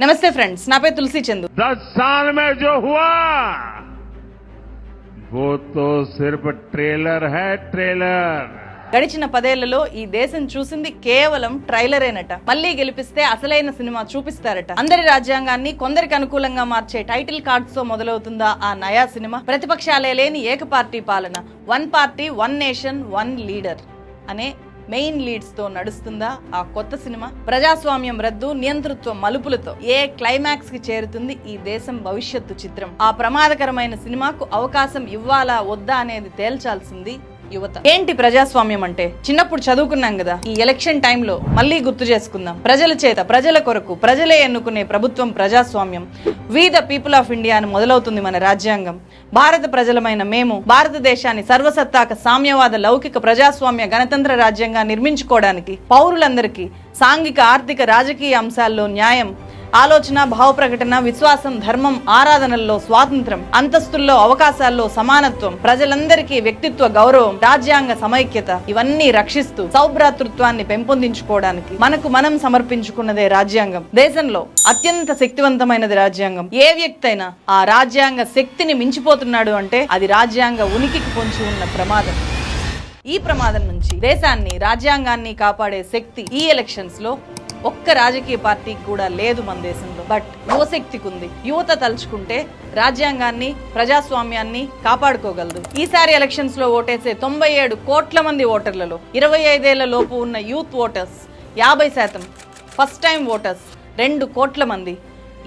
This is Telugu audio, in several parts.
నమస్తే ఫ్రెండ్స్ నా పేరు తులసి చందు दस साल में जो हुआ वो तो सिर्फ ट्रेलर है ट्रेलर గడిచిన పదేళ్లలో ఈ దేశం చూసింది కేవలం ట్రైలరేనట మళ్ళీ గెలిపిస్తే అసలైన సినిమా చూపిస్తారట అందరి రాజ్యాంగాన్ని కొందరికి అనుకూలంగా మార్చే టైటిల్ కార్డ్స్ తో మొదలవుతుందా ఆ నయా సినిమా ప్రతిపక్షాలే లేని ఏక పార్టీ పాలన one party one nation one leader అనే మెయిన్ లీడ్స్తో నడుస్తుందా ఆ కొత్త సినిమా? ప్రజాస్వామ్యం రద్దు నియంతృత్వ మలుపులతో ఏ క్లైమాక్స్కి చేరుతుంది ఈ దేశం భవిష్యత్తు చిత్రం? ఆ ప్రమాదకరమైన సినిమాకు అవకాశం ఇవ్వాలా వద్దా అనేది తేల్చాల్సింది యువత. ఏంటి ప్రజాస్వామ్యం అంటే? చిన్నప్పుడు చదువుకున్నాం కదా ఈ ఎలక్షన్ టైంలో మళ్ళీ గుర్తు చేసుకుందాం. ప్రజల చేత ప్రజల కొరకు ప్రజలే ఎన్నుకునే ప్రభుత్వం ప్రజాస్వామ్యం. We the people of India అని మొదలవుతుంది మన రాజ్యాంగం. భారత ప్రజలమైన మేము భారతదేశాన్ని సర్వసత్తాక సామ్యవాద లౌకిక ప్రజాస్వామ్య గణతంత్ర రాజ్యంగా నిర్మించుకోవడానికి పౌరులందరికీ సాంఘిక ఆర్థిక రాజకీయ అంశాల్లో న్యాయం ఆలోచన భావ ప్రకటన విశ్వాసం ధర్మం ఆరాధనల్లో స్వాతంత్రం అంతస్తుల్లో అవకాశాల్లో సమానత్వం ప్రజలందరికీ వ్యక్తిత్వ గౌరవం రాజ్యాంగ సమైక్యత ఇవన్నీ రక్షిస్తూ సౌభ్రాతృత్వాన్ని పెంపొందించుకోవడానికి మనకు మనం సమర్పించుకున్నదే రాజ్యాంగం. దేశంలో అత్యంత శక్తివంతమైనది రాజ్యాంగం. ఏ వ్యక్తి అయినా ఆ రాజ్యాంగ శక్తిని మించిపోతున్నాడు అంటే అది రాజ్యాంగ ఉనికికి పొంచి ఉన్న ప్రమాదం. ఈ ప్రమాదం నుంచి దేశాన్ని రాజ్యాంగాన్ని కాపాడే శక్తి ఈ ఎలక్షన్స్లో ఒక్క రాజకీయ పార్టీకి కూడా లేదు మన దేశంలో. బట్ యువశక్తికి ఉంది యువత తలుచుకుంటే రాజ్యాంగాన్ని ప్రజాస్వామ్యాన్ని కాపాడుకోగలదు. ఈసారి ఎలక్షన్స్లో ఓటేసే తొంభై ఏడు కోట్ల మంది ఓటర్లలో ఇరవై ఐదేళ్ళ లోపు ఉన్న యూత్ ఓటర్స్ యాభై శాతం ఫస్ట్ టైం ఓటర్స్ రెండు కోట్ల మంది.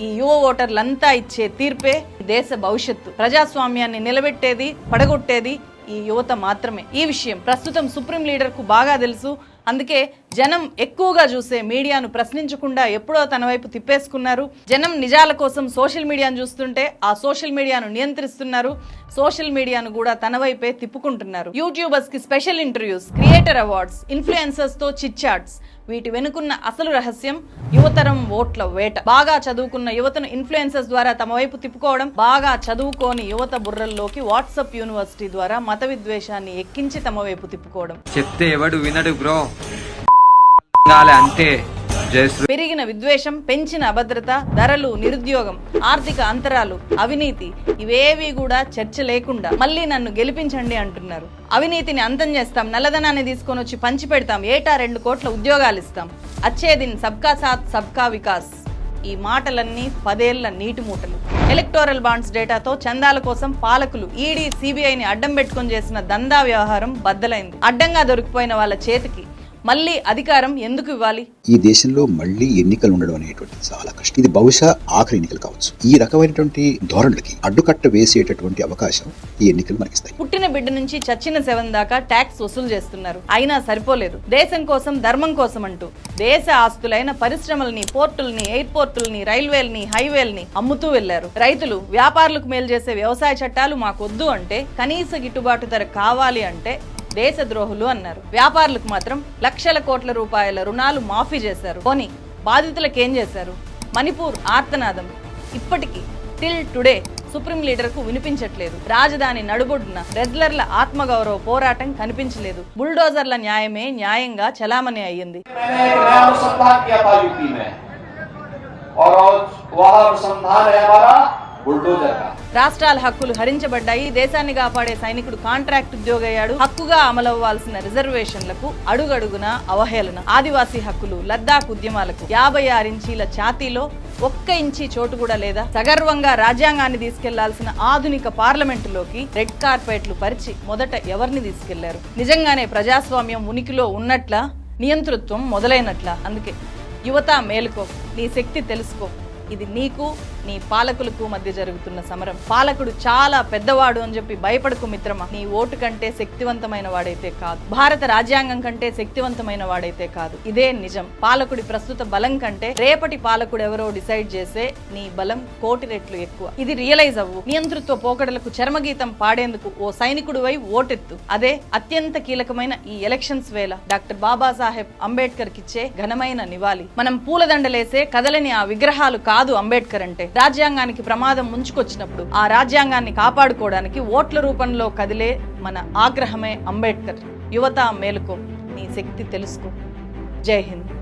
ఈ యువ ఓటర్లంతా ఇచ్చే తీర్పే దేశ భవిష్యత్తు. ప్రజాస్వామ్యాన్ని నిలబెట్టేది పడగొట్టేది ఈ యువత మాత్రమే. ఈ విషయం ప్రస్తుతం సుప్రీం లీడర్కు బాగా తెలుసు. అందుకే జనం ఎక్కువగా చూసే మీడియాను ప్రశ్నించకుండా ఎప్పుడో తన వైపు తిప్పేసుకున్నారు. జనం నిజాల కోసం సోషల్ మీడియాను చూస్తుంటే ఆ సోషల్ మీడియాను నియంత్రిస్తున్నారు. సోషల్ మీడియాను కూడా తన వైపే తిప్పుకుంటున్నారు. యూట్యూబర్స్కి స్పెషల్ ఇంటర్వ్యూస్ క్రియేటర్ అవార్డ్స్ ఇన్ఫ్లుయెన్సర్స్తో చిట్చాట్స్. వీటి వెనుకున్న అసలు రహస్యం యువతరం ఓట్ల వేట. బాగా చదువుకున్న యువతను ఇన్ఫ్లుయెన్సర్స్ ద్వారా తమ వైపు తిప్పుకోవడం బాగా చదువుకోని యువత బుర్రల్లోకి వాట్సాప్ యూనివర్సిటీ ద్వారా మత విద్వేషాన్ని ఎక్కించి తమ వైపు తిప్పుకోవడం. చెప్తే ఎవడు వినడు బ్రో. అంతే. పెరిగిన విద్వేషం పెంచిన అభద్రత ధరలు నిరుద్యోగం ఆర్థిక అంతరాలు అవినీతి ఇవేవి కూడా చర్చ లేకుండా మళ్ళీ నన్ను గెలిపించండి అంటున్నారు. అవినీతిని అంతం చేస్తాం నల్లధనాన్ని తీసుకొని వచ్చి పంచి పెడతాం ఏటా రెండు కోట్ల ఉద్యోగాలు ఇస్తాం. అచ్చేదిన్ సబ్కా సాత్ సబ్కా వికాస్. ఈ మాటలన్నీ పదేళ్ళ నీటి మూటలు. ఎలక్టోరల్ బాండ్స్ డేటాతో చందాల కోసం పాలకులు ఈడీ సిబిఐని అడ్డం పెట్టుకొని చేసిన దందా వ్యవహారం బద్దలైంది. అడ్డంగా దొరికిపోయిన వాళ్ళ చేతికి మళ్ళీ అధికారం ఎందుకు ఇవ్వాలి? ఈ దేశంలో మళ్ళీ ఎన్నికలు ఉండడం అనేటువంటిది చాలా కష్టం. ఇది బహుశా ఆఖరి ఎన్నికలు కావచ్చు. ఈ రకమైనటువంటి ధోరణులకి అడ్డుకట్ట వేసేటటువంటి అవకాశం ఈ ఎన్నికలు మనకిస్తాయి. పుట్టిన బిడ్డ నుంచి చచ్చిన సెవెన్ దాకా ట్యాక్స్ వసూలు చేస్తున్నారు. అయినా సరిపోలేదు. దేశం కోసం ధర్మం కోసం అంటూ దేశ ఆస్తులైన పరిశ్రమల్ని పోర్టుల్ని ఎయిర్పోర్టుల్ని రైల్వేల్ని హైవేల్ని అమ్ముతూ వెళ్ళారు రైతులు వ్యాపారులకు మేలు చేసే వ్యవసాయ చట్టాలు మాకొద్దు అంటే కనీస గిట్టుబాటు ధర కావాలి అంటే దేశ ద్రోహులు అన్నారు వ్యాపారులకు మాత్రం లక్షల కోట్ల రూపాయల రుణాలు మాఫీ చేశారు పోనీ బాధితులకు ఏం చేశారు మణిపూర్ ఆర్తనాదం ఇప్పటికీ టిల్ టుడే సుప్రీం లీడర్ కు వినిపించట్లేదు రాజధాని నడుబొడ్డున రెజ్లర్ల ఆత్మగౌరవ పోరాటం కనిపించలేదు బుల్డోజర్ల న్యాయమే న్యాయంగా చలామణి అయ్యింది मैंने एक नया अनुसंधान किया था यूपी में और आज वह अनुसंधान है हमारा बुलडोजर का రాష్ట్రాల హక్కులు హరించబడ్డాయి. దేశాన్ని కాపాడే సైనికుడు కాంట్రాక్ట్ ఉద్యోగయ్యాడు. హక్కుగా అమలవ్వాల్సిన రిజర్వేషన్లకు అడుగడుగున అవహేళన. ఆదివాసీ హక్కులు లద్దాఖ్ ఉద్యమాలకు యాభై ఆరు ఇంచీల ఛాతీలో ఒక్క ఇంచి చోటు కూడా లేదా? సగర్వంగా రాజ్యాంగాన్ని తీసుకెళ్ళాల్సిన ఆధునిక పార్లమెంటులోకి రెడ్ కార్పెట్లు పరిచి మొదట ఎవరిని తీసుకెళ్ళారు? నిజంగానే ప్రజాస్వామ్యం ఉనికిలో ఉన్నట్ల? నియంతృత్వం మొదలైనట్ల? అందుకే యువత మేలుకో నీ శక్తి తెలుసుకో. ఇది నీకు నీ పాలకులకు మధ్య జరుగుతున్న సమరం. పాలకుడు చాలా పెద్దవాడు అని చెప్పి భయపడకు మిత్రమా. నీ ఓటు కంటే శక్తివంతమైన వాడైతే కాదు. భారత రాజ్యాంగం కంటే శక్తివంతమైన వాడైతే కాదు. ఇదే నిజం. పాలకుడి ప్రస్తుత బలం కంటే రేపటి పాలకుడు ఎవరో డిసైడ్ చేసే నీ బలం కోటి రెట్లు ఎక్కువ. ఇది రియలైజ్ అవ్వు. నియంతృత్వ పోకడలకు చర్మగీతం పాడేందుకు ఓ సైనికుడు వై ఓటెత్తు. అదే అత్యంత కీలకమైన ఈ ఎలక్షన్స్ వేళ డాక్టర్ బాబాసాహెబ్ అంబేద్కర్ కిచ్చే ఘనమైన నివాళి. మనం పూలదండలేసే కదలని ఆ విగ్రహాలు కాదు అంబేద్కర్ అంటే. రాజ్యాంగానికి ప్రమాదం ముంచుకొచ్చినప్పుడు ఆ రాజ్యాంగాన్ని కాపాడుకోవడానికి ఓట్ల రూపంలో కదిలే మన ఆగ్రహమే అంబేద్కర్. యువత మేలుకో నీ శక్తి తెలుసుకో. జై హింద్.